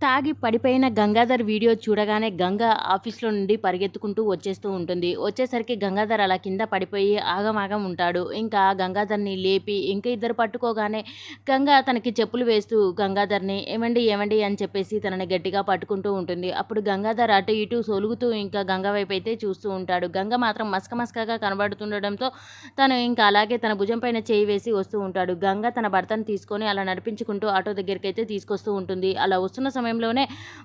తాగి పడిపోయిన గంగాధర్ వీడియో చూడగానే గంగ ఆఫీస్లో నుండి పరిగెత్తుకుంటూ వచ్చేస్తూ ఉంటుంది. వచ్చేసరికి గంగాధర్ అలా కింద పడిపోయి ఆగమాగం ఉంటాడు. ఇంకా గంగాధర్ని లేపి ఇంకా ఇద్దరు పట్టుకోగానే గంగ తనకి చెప్పులు వేస్తూ గంగాధర్ని ఏమండి ఏమండి? అని చెప్పేసి తనని గట్టిగా పట్టుకుంటూ ఉంటుంది. అప్పుడు గంగాధర్ అటు ఇటు సొలుగుతూ ఇంకా గంగ వైపు అయితే చూస్తూ ఉంటాడు. గంగ మాత్రం మస్క మస్కగా కనబడుతుండడంతో తను ఇంకా అలాగే తన భుజం పైన చేయి వేసి వస్తూ ఉంటాడు. గంగ తన భర్తను తీసుకొని అలా నడిపించుకుంటూ ఆటో దగ్గరికి అయితే తీసుకొస్తూ ఉంటుంది. అలా వస్తున్న సమయం సమయంలోనే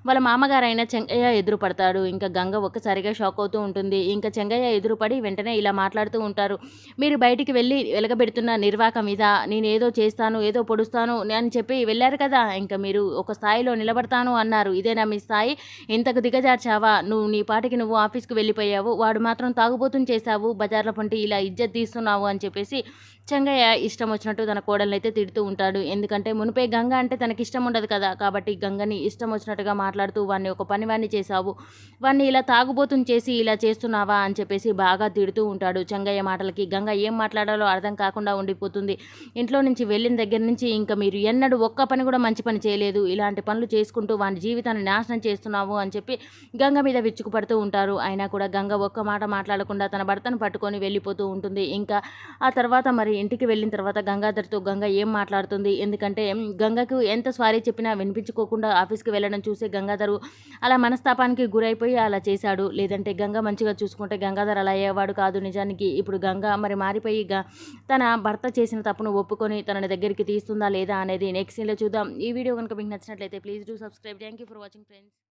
వాళ్ళ మామగారైన చెంగయ్య ఎదురుపడతాడు. ఇంకా గంగ ఒక్కసారిగా షాక్ అవుతూ ఉంటుంది. ఇంకా చెంగయ్య ఎదురుపడి వెంటనే ఇలా మాట్లాడుతూ ఉంటారు. మీరు బయటికి వెళ్ళి వెలగబెడుతున్న నిర్వాక మీద నేను ఏదో చేస్తాను ఏదో పొడుస్తాను అని చెప్పి వెళ్ళారు కదా. ఇంకా మీరు ఒక స్థాయిలో నిలబడతాను అన్నారు. ఇదేనా మీ స్థాయి? ఇంతకు దిగజార్చావా? నువ్వు నీ పాటికి నువ్వు ఆఫీస్కి వెళ్ళిపోయావు. వాడు మాత్రం తాగుబోతుని చేశావు. బజార్ల పంటి ఇలా ఇజ్జత్ తీస్తున్నావు అని చెప్పేసి చెంగయ్య ఇష్టం వచ్చినట్టు తన కోడలైతే అయితే తిడుతూ ఉంటాడు. ఎందుకంటే మునిపే గంగ అంటే తనకి ఇష్టం ఉండదు కదా. కాబట్టి గంగని ఇష్టం వచ్చినట్టుగా మాట్లాడుతూ వాడిని ఒక పని వాడిని చేశావు. వాడిని ఇలా తాగుబోతుని చేసి ఇలా చేస్తున్నావా? అని చెప్పేసి బాగా తిడుతూ ఉంటాడు. చెంగయ్య మాటలకి గంగ ఏం మాట్లాడాలో అర్థం కాకుండా ఉండిపోతుంది. ఇంట్లో నుంచి వెళ్ళిన దగ్గర నుంచి ఇంకా మీరు ఎన్నడూ ఒక్క పని కూడా మంచి పని చేయలేదు. ఇలాంటి పనులు చేసుకుంటూ వాడి జీవితాన్ని నాశనం చేస్తున్నావు అని చెప్పి గంగ మీద విచ్చుకుపడుతూ ఉంటారు. అయినా కూడా గంగ ఒక్క మాట మాట్లాడకుండా తన భర్తను పట్టుకొని వెళ్ళిపోతూ ఉంటుంది. ఇంకా ఆ తర్వాత మరి ఇంటికి వెళ్ళిన తర్వాత గంగాధర్తో గంగ ఏం మాట్లాడుతుంది? ఎందుకంటే గంగకు ఎంత స్వారీ చెప్పినా వినిపించుకోకుండా ఆఫీస్ ఆఫీస్కి వెళ్ళడం చూసే గంగాధరు అలా మనస్తాపానికి గురైపోయి అలా చేశాడు. లేదంటే గంగ మంచిగా చూసుకుంటే గంగాధర్ అలా అయ్యేవాడు కాదు నిజానికి. ఇప్పుడు గంగ మరి మారిపోయి తన భర్త చేసిన తప్పును ఒప్పుకొని తన దగ్గరికి తీస్తుందా లేదా అనేది నెక్స్ట్ సీన్లో చూద్దాం. ఈ వీడియో కనుక మీకు నచ్చినట్లయితే please do subscribe thank you for watching friends